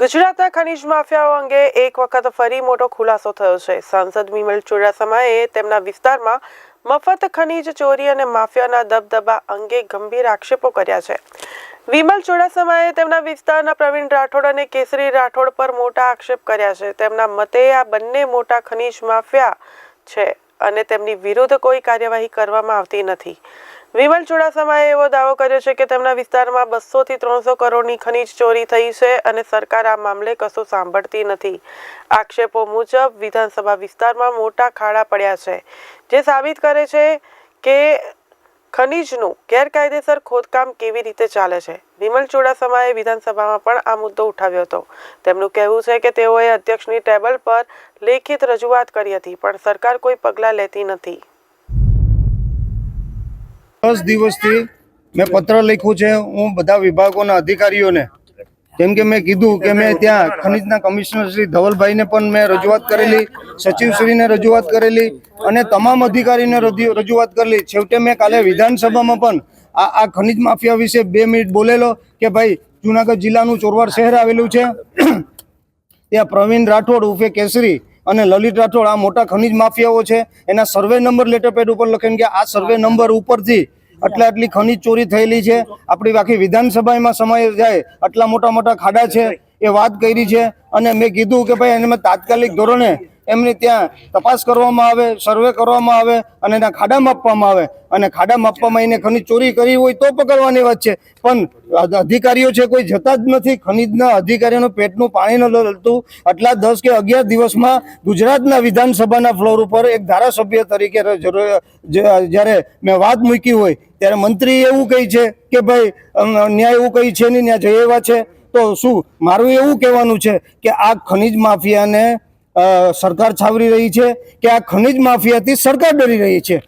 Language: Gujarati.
ગુજરાતના ખનીજ માફિયાઓ અંગે એક વખત ફરી મોટો ખુલાસો થયો છે. સાંસદ વિમલ ચુડાસમાએ તેમના વિસ્તારમાં મફત ખનીજ ચોરી અને માફિયાના દબદબા અંગે ગંભીર આક્ષેપો કર્યા છે. વિમલ ચુડાસમાએ તેમના વિસ્તારના પ્રવીણ રાઠોડ અને કેસરી રાઠોડ પર મોટા આક્ષેપ કર્યા છે. તેમના મતે આ બંને મોટા ખનીજ માફિયા છે અને તેમની વિરુદ્ધ કોઈ કાર્યવાહી કરવામાં આવતી નથી. વિમલ ચુડાસમાએ એવો દાવો કર્યો છે કે તેમના વિસ્તારમાં બસો થી ત્રણસો કરોડની ખનીજ ચોરી થઈ છે અને સરકાર આ મામલે કશું સાંભળતી નથી. આક્ષેપો મુજબ વિધાનસભા વિસ્તારમાં મોટા ખાડા પડ્યા છે, જે સાબિત કરે છે કે ખનીજનું ગેરકાયદેસર ખોદકામ કેવી રીતે ચાલે છે. વિમલ ચુડાસમાએ વિધાનસભામાં પણ આ મુદ્દો ઉઠાવ્યો હતો. તેમનું કહેવું છે કે તેઓએ અધ્યક્ષની ટેબલ પર લેખિત રજૂઆત કરી હતી, પણ સરકાર કોઈ પગલાં લેતી નથી. દસ દિવસથી મેં પત્ર લખ્યું છે, હું બધા વિભાગોના અધિકારીઓને. કેમ કે મેં કીધું કે મેં ત્યાં ખનીજના કમિશનર શ્રી ધવલભાઈને પણ મેં રજૂઆત કરેલી સચિવશ્રીને રજૂઆત કરેલી અને તમામ અધિકારીને રજૂઆત કરેલી. છેવટે મેં કાલે વિધાનસભામાં પણ આ આ ખનીજ માફિયા વિશે બે મિનિટ બોલેલો કે ભાઈ, જુનાગઢ જિલ્લાનું ચોરવાડ શહેર આવેલું છે. ત્યાં પ્રવીણ રાઠોડ ઉર્ફે કેસરી અને લલિત રાઠોડ, આ મોટા ખનીજ માફિયાઓ છે, એના સર્વે નંબર લેટર પેડ ઉપર લખીને કે આ સર્વે નંબર ઉપરથી આટલા આટલી ખનીજ ચોરી થયેલી છે, આપણી આખી વિધાનસભામાં સમય જાય, આટલા મોટા મોટા ખાડા છે, એ વાત કરી છે, અને મેં કીધું કે ભાઈ, એને તાત્કાલિક ધોરણે એમની ત્યાં તપાસ કરવામાં આવે, સર્વે કરવામાં આવે અને એના ખાડા માપવામાં આવે. અને ખાડા માપવામાં એને ખનીજ ચોરી કરી હોય તો પકડવાની વાત છે. પણ અધિકારીઓ છે કોઈ જતા જ નથી. ખનીજના અધિકારીઓનું પેટનું પાણી ન લડતું આટલા દસ કે અગિયાર દિવસમાં ગુજરાતના વિધાનસભાના ફ્લોર ઉપર એક ધારાસભ્ય તરીકે જ્યારે મેં વાત મૂકી હોય, ત્યારે મંત્રી એવું કહે છે કે ભાઈ ન્યાય એવું કહી છે નહીં ન્યાય જઈ એવા છે. તો શું, મારું એવું કહેવાનું છે કે આ ખનીજ માફિયાને સરકાર છાવરી રહી છે કે આ ખનીજ માફિયાથી સરકાર ડરી રહી છે.